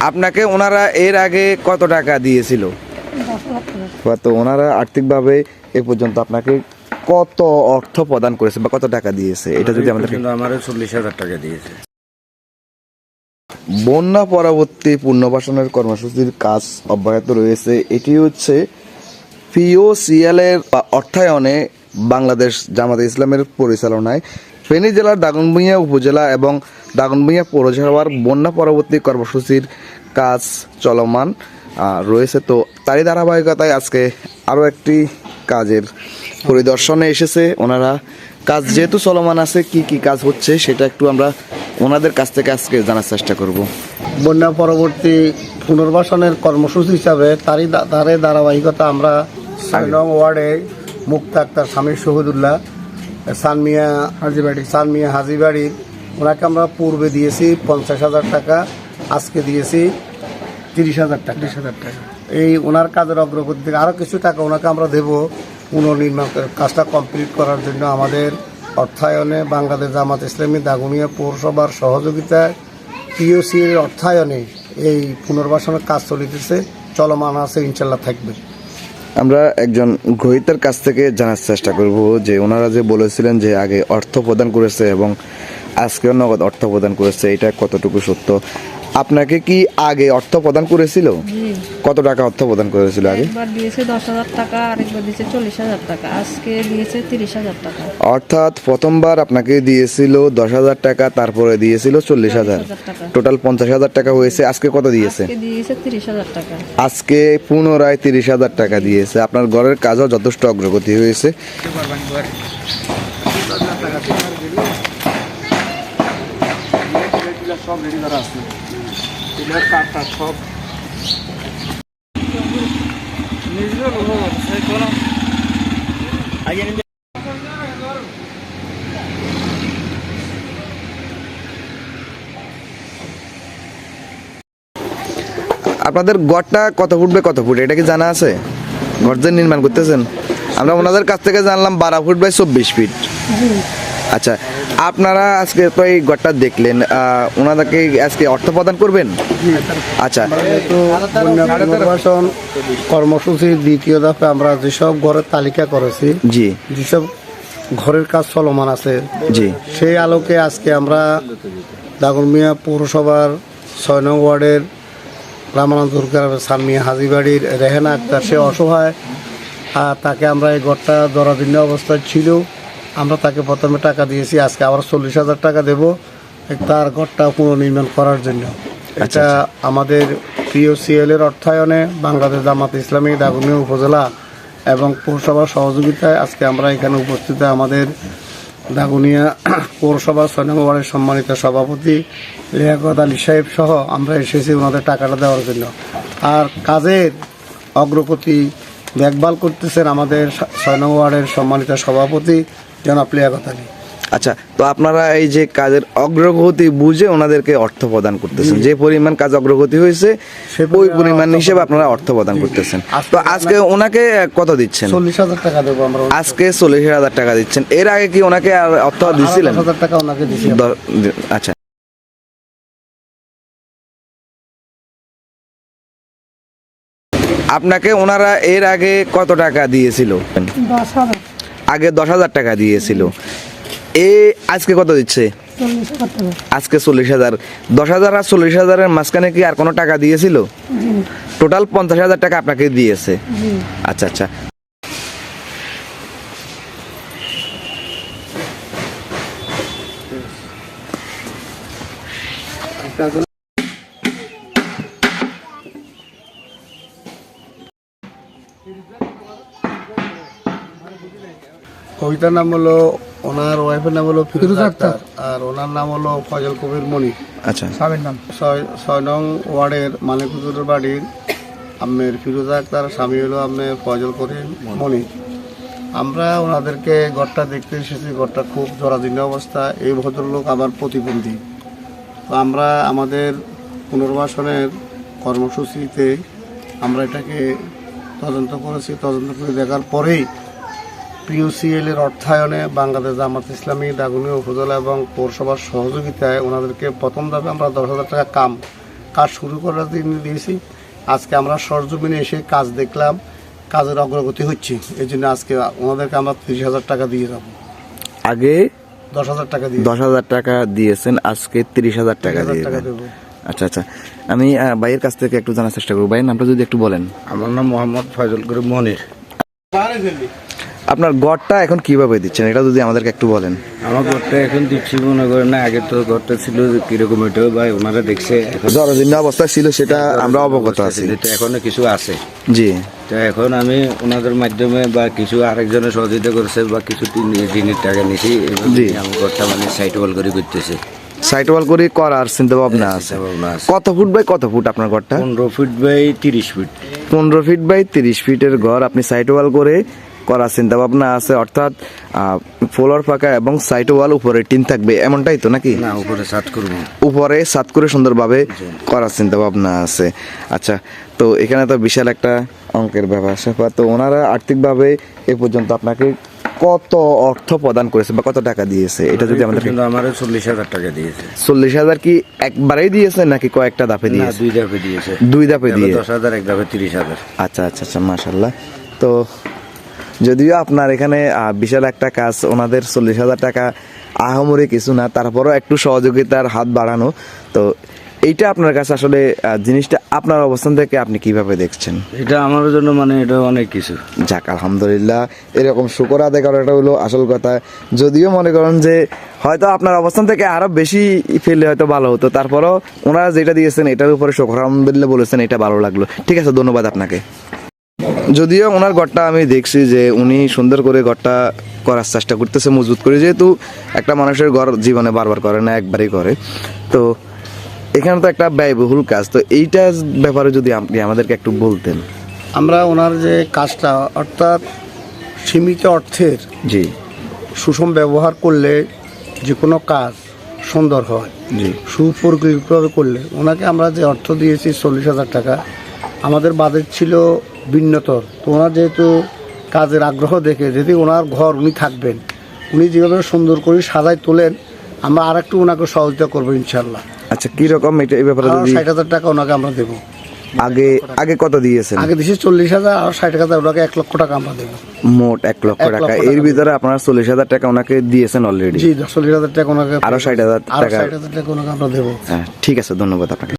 আপনাকে ওনারা এর আগে কত টাকা দিয়েছিল? তো ওনারা আর্থিকভাবে এ পর্যন্ত আপনাকে কত অর্থ প্রদান করেছে বা কত টাকা দিয়েছে? এটা যদি আমাদের কিন্তু আমার চল্লিশ হাজার টাকা দিয়েছে। বন্যা পরবর্তী পুনর্বাসনের কর্মসূচির কাজ অব্যাহত রয়েছে। এটি হচ্ছে পিওসিএল এর অর্থায়নে বাংলাদেশ জামাতে ইসলামের পরিচালনায় ফেনী জেলার দাগনভূঞা উপজেলা এবং দাগনভূঞা পৌরসভার বন্যা পরবর্তী কর্মসূচির কাজ চলমান রয়েছে। তো তারই ধারাবাহিকতায় আজকে আরও একটি কাজের পরিদর্শনে এসেছে ওনারা। কাজ যেহেতু চলমান আছে কি কি কাজ হচ্ছে সেটা একটু আমরা ওনাদের কাছ থেকে আজকে জানার চেষ্টা করব। বন্যা পরবর্তী পুনর্বাসনের কর্মসূচি হিসাবে তারই তারই ধারাবাহিকতা আমরা নং ওয়ার্ডে মুক্তা আক্তার স্বামী শহীদুল্লাহ সানমিয়া হাজিবাড়ি। সানমিয়া হাজিবাড়ির ওনাকে আমরা পূর্বে দিয়েছি পঞ্চাশ হাজার টাকা আজকে দিয়েছি তিরিশ হাজার টাকা। তিরিশ হাজার টাকা। এই ওনার কাজের অগ্রগতি থেকে আরও কিছু টাকা ওনাকে আমরা দেব পুনর্নির্মাণ কাজটা কমপ্লিট করার জন্য আমাদের অর্থায়নে বাংলাদেশ জামাত ইসলামী দাগুনিয়া পৌরসভার সহযোগিতায় পিওসি এর অর্থায়নে এই পুনর্বাসনের কাজ চলিতেছে। চলমান আছে ইনশাল্লাহ থাকবে। আমরা একজন গ্রহিতার কাছ থেকে জানার চেষ্টা করব যে ওনারা যে বলেছিলেন যে আগে অর্থ প্রদান করেছে এবং আজকেও নগদ অর্থ প্রদান করেছে, এটা কতটুকু সত্য? আপনাকে কি আগে অর্থ প্রদান করেছিল? কত টাকা অর্থ প্রদান করেছিল আগে? একবার দিয়েছে দশ হাজার টাকা আরেকবার দিয়েছে চল্লিশ হাজার টাকা আজকে দিয়েছে তিরিশ হাজার টাকা। অর্থাৎ প্রথমবার আপনাকে দিয়েছিল দশ হাজার টাকা তারপরে দিয়েছিল চল্লিশ হাজার। টাকা। টোটাল পঞ্চাশ হাজার টাকা হয়েছে আজকে কত দিয়েছে? আজকে দিয়েছে তিরিশ হাজার টাকা। আজকে পুনরায় তিরিশ হাজার টাকা দিয়েছে। আপনার ঘরের কাজও যথেষ্ট অগ্রগতি হয়েছে। আপনাদের গড়টা কত ফুট বাই কত ফুট? এটা কি জানা আছে? ঘর যে নির্মাণ করতেছেন? আমরা ওনাদের কাছ থেকে জানলাম বারো ফুট বাই চব্বিশ ফিট। আচ্ছা আপনারা আজকে তো এই গড়টা দেখলেন ওনাদেরকে আজকে অর্থ প্রদান করবেন? আচ্ছা। পুনর্বাসন কর্মসূচির দ্বিতীয় দফে আমরা যেসব ঘরের তালিকা করেছি জি। যেসব ঘরের কাজ চলমান আছে জি। সেই আলোকে আজকে আমরা দাগনমিয়া পৌরসভার ছয় নং ওয়ার্ডের রামানন্দপুর গ্রামের সানমিয়া হাজিবাড়ির রেহেনা আক্তার সে অসহায় আর তাকে আমরা এই ঘরটা জরাজীর্ণ অবস্থায় ছিল। আমরা তাকে প্রথমে টাকা দিয়েছি আজকে আবার চল্লিশ হাজার টাকা দেব। তার ঘরটা পুনর্নির্মাণ করার জন্য। এটা আমাদের পিওসিএল এর অর্থায়নে বাংলাদেশ জামাত ইসলামী দাগনমিয়া উপজেলা এবং পৌরসভার সহযোগিতায় আজকে আমরা এখানে উপস্থিত আমাদের দাগুনিয়া পৌরসভা ছয় নম্বর ওয়ার্ডের সম্মানিত সভাপতি লিয়াকত আলী সাহেব সহ আমরা এসেছি ওনাদের টাকাটা দেওয়ার জন্য। আর কাজের অগ্রগতি দেখভাল করতেছেন আমাদের ছয় নম্বর ওয়ার্ডের সম্মানিত সভাপতি জনাব লিয়াকত আলী আচ্ছা তো আপনারা এই যে কাজের অগ্রগতি বুঝে ওনাদেরকে অর্থ প্রদান করতেছেন। যে পরিমাণ কাজ অগ্রগতি হয়েছে ওই পরিমাণ হিসেবে আপনারা অর্থ প্রদান করতেছেন। তো আজকে ওনাকে কত দিচ্ছেন? চল্লিশ হাজার টাকা দেবো আমরা আজকে চল্লিশ হাজার টাকা দিচ্ছেন। এর আগে কি ওনাকে আর অর্থ দিয়েছিলেন দশ হাজার টাকা ওনাকে আচ্ছা আপনাকে ওনারা এর আগে কত টাকা দিয়েছিল? আগে দশ হাজার টাকা দিয়েছিল। এ আজকে কত দিচ্ছে? আজকে চল্লিশ হাজার। দশ হাজার আর চল্লিশ হাজারের মাঝখানে কি আর কোনো টাকা দিয়েছিল? টোটাল পঞ্চাশ হাজার টাকা আপনাকে দিয়েছে। আচ্ছা আচ্ছা। কবিতার নাম হলো ওনার ওয়াইফের নাম হলো ফিরোজ আক্তার আর ওনার নাম হলো ফজল কবির মণি। আচ্ছা। স্বামীর ছয় ছয় নং ওয়ার্ডের মালিক হুজুরের বাড়ির আমের ফিরোজা আক্তার স্বামী হলো আমের ফজল করিম মণি। আমরা ওনাদেরকে ঘরটা দেখতে এসেছি ঘরটা খুব জরাজীর্ণ অবস্থা এই ভদ্রলোক আমার প্রতিবন্ধী। তো আমরা আমাদের পুনর্বাসনের কর্মসূচিতে আমরা এটাকে তদন্ত করেছি। তদন্ত করে দেখার পরেই পিউসিএল এর অর্থায়নে বাংলাদেশ জামাত ইসলামী দাগুনি উপজেলা এবং পৌরসভার সহযোগিতায় ওনাদেরকে প্রথম ধাপে আমরা দশ হাজার টাকা কাম কাজ শুরু করার দিন দিয়েছি। আজকে আমরা সরজমিনে এসে কাজ দেখলাম কাজের অগ্রগতি হচ্ছে। এই জন্য আজকে ওনাদেরকে আমরা তিরিশ হাজার টাকা দিয়ে যাব। আগে দশ হাজার টাকা দিয়ে। দশ হাজার টাকা দিয়েছেন আজকে তিরিশ হাজার টাকা 30,000 দিয়ে টাকা দেবো। আচ্ছা আচ্ছা। আমি ভাইয়ের কাছ থেকে একটু জানার চেষ্টা করব। ভাইয়ের নামটা যদি একটু বলেন। আমার নাম মোহাম্মদ ফয়জল করিম মনির। আপনার গড়টা এখন কীভাবে দিচ্ছেন? এটা যদি আমাদেরকে একটু বলেন। আমার ঘরটা এখন দিচ্ছি মনে করেন না আগে তো ঘরটা ছিল কীরকম এটাও বা ওনারা দেখছে। এখন জরাজীর্ণ অবস্থা ছিল সেটা আমরা অবগত আছি। তো এখনও কিছু আছে। জি। তো এখন আমি ওনাদের মাধ্যমে বা কিছু আরেকজনের সহযোগিতা করছে বা কিছু টিনের টাকা নিছি জি। আমি ঘরটা মানে সাইট ওয়াল করে করতেছি। সাইট ওয়াল করে করার চিন্তা ভাবনা আছে। চিন্তা ভাবনা আছে। কত ফুট বাই কত ফুট আপনার ঘরটা? পনেরো ফিট বাই তিরিশ ফিট। পনেরো ফিট বাই তিরিশ ফিটের ঘর আপনি সাইট ওয়াল করে করার চিন্তা ভাবনা আছে। অর্থাৎ ফ্লোর ফাঁকা এবং সাইট ওয়াল উপরে টিন থাকবে। এমনটাই তো নাকি? না উপরে সাত করব। উপরে সাত করে সুন্দরভাবে করার চিন্তা ভাবনা আছে। আচ্ছা তো এখানে তো বিশাল একটা অঙ্কের ব্যাপার। স্যাপার তো ওনারা আর্থিকভাবে এ পর্যন্ত আপনাকে কত অর্থ প্রদান করেছে বা কত টাকা দিয়েছে? এটা যদি আমাদের কিন্তু আমার চল্লিশ হাজার টাকা দিয়েছে। চল্লিশ হাজার কি একবারেই দিয়েছে নাকি কয়েকটা ধাপে না দিয়েছে? দুই ধাপে দিয়েছে। দুই ধাপে দিয়ে। দশ হাজার এক ধাপে তিরিশ হাজার। আচ্ছা আচ্ছা আচ্ছা মাশাল্লাহ তো যদিও আপনার এখানে বিশাল একটা কাজ ওনাদের চল্লিশ হাজার টাকা আহামরি কিছু না তারপরও একটু সহযোগিতার হাত বাড়ানো। তো এইটা আপনার কাছে আসলে জিনিসটা আপনার অবস্থান থেকে আপনি কীভাবে দেখছেন? এটা আমার জন্য মানে এটা অনেক কিছু। যাক আলহামদুলিল্লাহ এরকম শুকর আদায় করাটা হলো আসল কথা। যদিও মনে করেন যে হয়তো আপনার অবস্থান থেকে আরও বেশি ফেললে হয়তো ভালো হতো। তারপরও ওনারা যেটা দিয়েছেন এটার উপরে শুকর আলহামদুলিল্লাহ বলেছেন এটা ভালো লাগল। ঠিক আছে ধন্যবাদ আপনাকে। যদিও ওনার ঘরটা আমি দেখছি যে উনি সুন্দর করে ঘরটা করার চেষ্টা করতেছে মজবুত করে। যেহেতু একটা মানুষের ঘর জীবনে বারবার করে না একবারই করে। তো এখানে তো একটা ব্যয়বহুল কাজ। তো এইটার ব্যাপারে যদি আপনি আমাদেরকে একটু বলতেন। আমরা ওনার যে কাজটা অর্থাৎ সীমিত অর্থের জি। সুষম ব্যবহার করলে যে কোনো কাজ সুন্দর হয়। জি। সুপরিকল্পিতভাবে করলে। ওনাকে আমরা যে অর্থ দিয়েছি চল্লিশ হাজার টাকা আমাদের বাজেট ছিল ভিন্নতর। তো ওনার যেহেতু কাজের আগ্রহ দেখে যদি ওনার ঘর উনি থাকবেন উনি যেভাবে সুন্দর করে সাজায় তোলেন আমরা আর একটু ওনাকে সহযোগিতা করব ইনশাল্লাহ আচ্ছা কি রকম এটা এই ব্যাপারে যদি ষাট হাজার টাকা ওনাকে আমরা দেবো। আগে আগে কত দিয়েছেন? আগে দিয়েছি চল্লিশ হাজার আর ষাট হাজার ওনাকে এক লক্ষ টাকা আমরা দেবো। মোট এক লক্ষ টাকা। এর ভিতরে আপনারা চল্লিশ হাজার টাকা ওনাকে দিয়েছেন অলরেডি জি চল্লিশ হাজার টাকা ওনাকে আরও ষাট হাজার আরও টাকা ষাট হাজার টাকা ওনাকে আমরা দেবো। হ্যাঁ ঠিক আছে ধন্যবাদ আপনাকে।